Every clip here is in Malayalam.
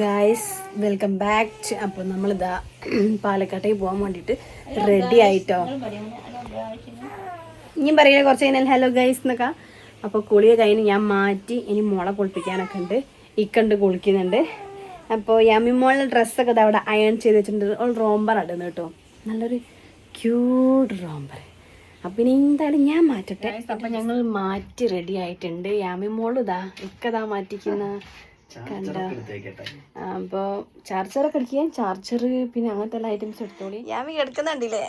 ഗായ്സ് വെൽക്കം ബാക്ക് അപ്പോൾ നമ്മളിതാ പാലക്കാട്ടേക്ക് പോകാൻ വേണ്ടിയിട്ട് റെഡി ആയിട്ടോ? ഇനിയും പറയുക കുറച്ച് കഴിഞ്ഞാൽ ഹലോ ഗൈസ് എന്നൊക്കെ. അപ്പോൾ കുളിയ കഴിഞ്ഞ് ഞാൻ മാറ്റി ഇനി മുള കുളിപ്പിക്കാനൊക്കെ ഉണ്ട്. ഇക്കണ്ട് കുളിക്കുന്നുണ്ട്. അപ്പോൾ യമ്മി മോളിന്റെ ഡ്രസ്സൊക്കെ ഇത് അവിടെ അയൺ ചെയ്ത് വെച്ചിട്ടുണ്ട്. ഓൾ റോംബർ ഇടുന്നു കേട്ടോ. നല്ലൊരു ക്യൂട്ട് റോംബർ അപ്പം ഇനി എന്തായാലും ഞാൻ മാറ്റട്ടെ. അപ്പം ഞങ്ങൾ മാറ്റി റെഡി ആയിട്ടുണ്ട്. യാമി മോൾ ഇതാ ഇക്കതാ മാറ്റിക്കുന്ന. കണ്ട? അപ്പോൾ ചാർജറൊക്കെ അടിക്കാൻ ചാർജർ പിന്നെ അങ്ങനത്തെ എല്ലാ ഐറ്റംസ് എടുത്തോളി. യാമി എടുക്കുന്നുണ്ടല്ലേ?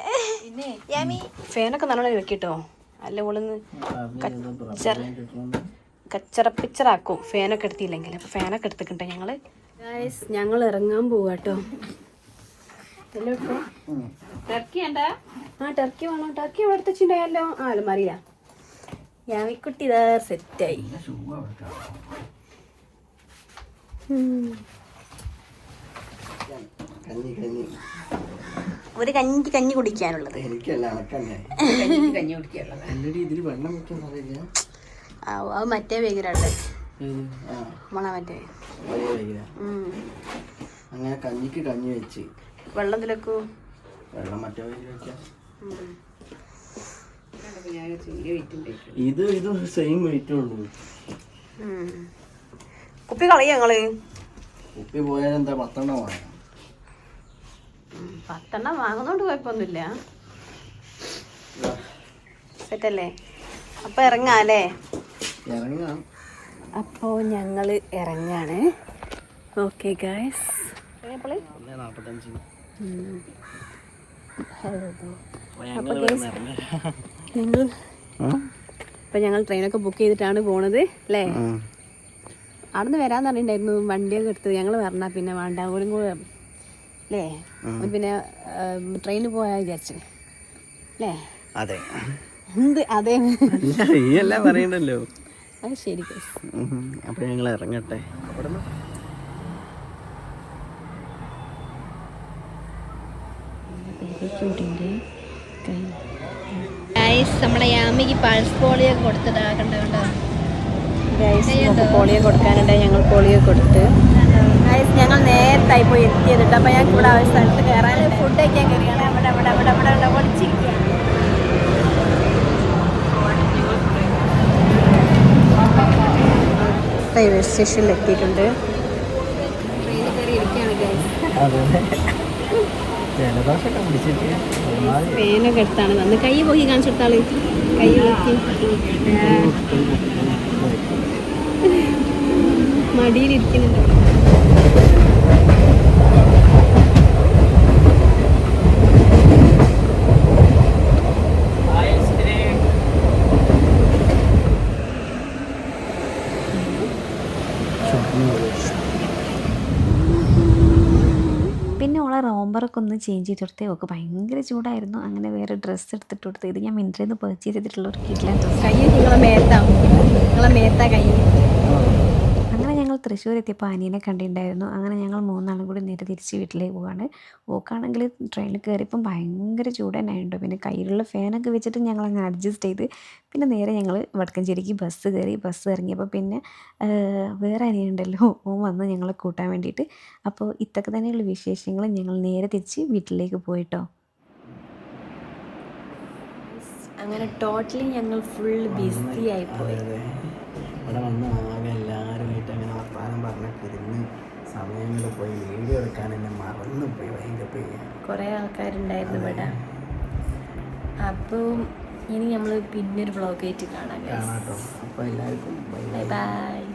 പിന്നെ യാമി. ഫാനൊക്കെ നല്ലോണം വെക്കിട്ടോ അല്ല ഓളൊന്ന് കച്ചറ കച്ചറ പിച്ചറാക്കും ഫാനൊക്കെ എടുത്തില്ലെങ്കിൽ. അപ്പോൾ ഫാനൊക്കെ എടുത്തിട്ടുണ്ടോ ഞങ്ങൾ ഞങ്ങൾ ഇറങ്ങാൻ പോവാ കേട്ടോ ടർക്കി ആ ടർക്കി വേണോ? ടർക്കി അവിടെ എടുത്തുണ്ടായല്ലോ ആ അലമാറിയ യാമിക്കുട്ടി ഇതാ സെറ്റായി ഒരു കഞ്ഞിക്ക് കഞ്ഞി കുടിക്കാനുള്ളത്. അത് മറ്റേ വേഗിലുണ്ട് നമ്മളെ മറ്റേ. അങ്ങനെ കഞ്ഞിക്ക് കഞ്ഞി വെച്ച്. വെള്ളം തിലക്കൂ വെള്ളം മറ്റേ ഇത് ഇത് സെയിം വെയിറ്റ് ഉള്ളൂ. കുപ്പി കളയ ഞങ്ങൾ കുപ്പി പോയാൽ എന്താ പത്തെണ്ണം വാങ്ങാം പത്തെണ്ണം വാങ്ങുന്നോണ്ട് കുഴപ്പമൊന്നുമില്ല സെറ്റല്ലേ? അപ്പൊ ഇറങ്ങാല്ലേ? ഇറങ്ങാം. അപ്പോൾ ഞങ്ങൾ ഇറങ്ങാണ്. ഓക്കെ ഗായ്സ് അപ്പൊ ഞങ്ങൾ ട്രെയിനൊക്കെ ബുക്ക് ചെയ്തിട്ടാണ് പോണത് അല്ലേ? അവിടെ നിന്ന് വരാന്ന് പറഞ്ഞിട്ടുണ്ടായിരുന്നു. വണ്ടിയൊക്കെ എടുത്ത് ഞങ്ങൾ പറഞ്ഞാൽ പിന്നെ വേണ്ട കൂടെ അല്ലേ? പിന്നെ ട്രെയിനിൽ പോയാൽ വിചാരിച്ചു. അല്ലേ? അതെ. എന്ത് അതെ? ഈ എല്ലാം പറയണ്ടല്ലോ അത് ശരി. അപ്പൊ ഞങ്ങൾ ഇറങ്ങട്ടെ. നമ്മളെ യാമിക്ക് പൾസ് പോളിയൊക്കെ കൊടുത്തതാ കണ്ടോ? നമുക്ക് പോളിയോ കൊടുക്കാനുണ്ട് ഞങ്ങൾ പോളിയോ കൊടുത്ത്. ഗൈസ് ഞങ്ങൾ നേരത്തായി പോയി എത്തിയതിട്ട്. അപ്പം ഞങ്ങൾക്ക് ഇവിടെ ആ സ്ഥലത്ത് കയറാൻ ഫുഡ് കഴിക്കാൻ കയറിയാണ് അവിടെ അവിടെ അവിടെ അവിടെ അവിടെ ഒളിച്ചിരിക്കുകയാണ് റെയിൽവേ സ്റ്റേഷനിൽ എത്തിയിട്ടുണ്ട്. ട്രെയിനിൽ കയറി ഇരിക്കുകയാണ് ഗൈസ് അതെ. ജലദോഷമൊക്കെ പിടിച്ചിട്ട് ഒരുമാതിരി പേനൊക്കെ എടുത്താണ്. വന്ന് കൈ പോയി കാണിച്ചു കൊടുത്താൾ. കൈ നോക്കി മടിയിലിരിക്കുന്നുണ്ട്. റോംബറൊക്കെ ഒന്ന് ചേഞ്ച് ചെയ്ത് കൊടുത്തേ. ഓക്ക് ഭയങ്കര ചൂടായിരുന്നു. അങ്ങനെ വേറെ ഡ്രസ്സ് എടുത്തിട്ട് കൊടുത്തു. ഇത് ഞാൻ മിൻട്രയിൽ നിന്ന് പർച്ചേസ് ചെയ്തിട്ടുള്ള ഒരു കിട്ടില്ല കയ്യിൽ നിങ്ങളെ മേത്താവും നിങ്ങളെ മേത്താ കൈ അങ്ങനെ ഞങ്ങൾ തൃശ്ശൂർ എത്തിയപ്പോൾ അനിയനെ കണ്ടിട്ടുണ്ടായിരുന്നു. അങ്ങനെ ഞങ്ങൾ മൂന്നാളും കൂടി നേരെ തിരിച്ച് വീട്ടിലേക്ക് പോവാണ്. ഓക്കാണെങ്കിൽ ട്രെയിനിൽ കയറിയപ്പം ഭയങ്കര ചൂട് തന്നെ ഉണ്ടോ പിന്നെ കയ്യിലുള്ള ഫാനൊക്കെ വെച്ചിട്ട് ഞങ്ങൾ അങ്ങ് അഡ്ജസ്റ്റ് ചെയ്ത് പിന്നെ നേരെ ഞങ്ങൾ വടക്കഞ്ചേരിക്ക് ബസ് കയറി. ബസ് ഇറങ്ങിയപ്പോൾ പിന്നെ വേറെ അനിയുണ്ടല്ലോ ഓൻ വന്ന് ഞങ്ങളെ കൂട്ടാൻ വേണ്ടിയിട്ട്. അപ്പോൾ ഇത്തൊക്കെ തന്നെയുള്ള വിശേഷങ്ങൾ ഞങ്ങൾ നേരെ തിരിച്ച് വീട്ടിലേക്ക് പോയിട്ടോ. അങ്ങനെ ടോട്ടലി ഞങ്ങൾ ഫുൾ ബിസി ആയി പോയി. അതെ. ഇവിടെ വന്ന് ആകെ എടുക്കാൻ എന്നെ മറന്നു പോയി ഭയങ്കര പേര് കുറേ ആൾക്കാരുണ്ടായിരുന്നു ഇവിടെ. അപ്പോൾ ഇനി നമ്മൾ പിന്നെ ഒരു വ്ളോഗ് ആയിട്ട് കാണാം കാണാട്ടോ. അപ്പോൾ എല്ലാവർക്കും ബൈ ബൈ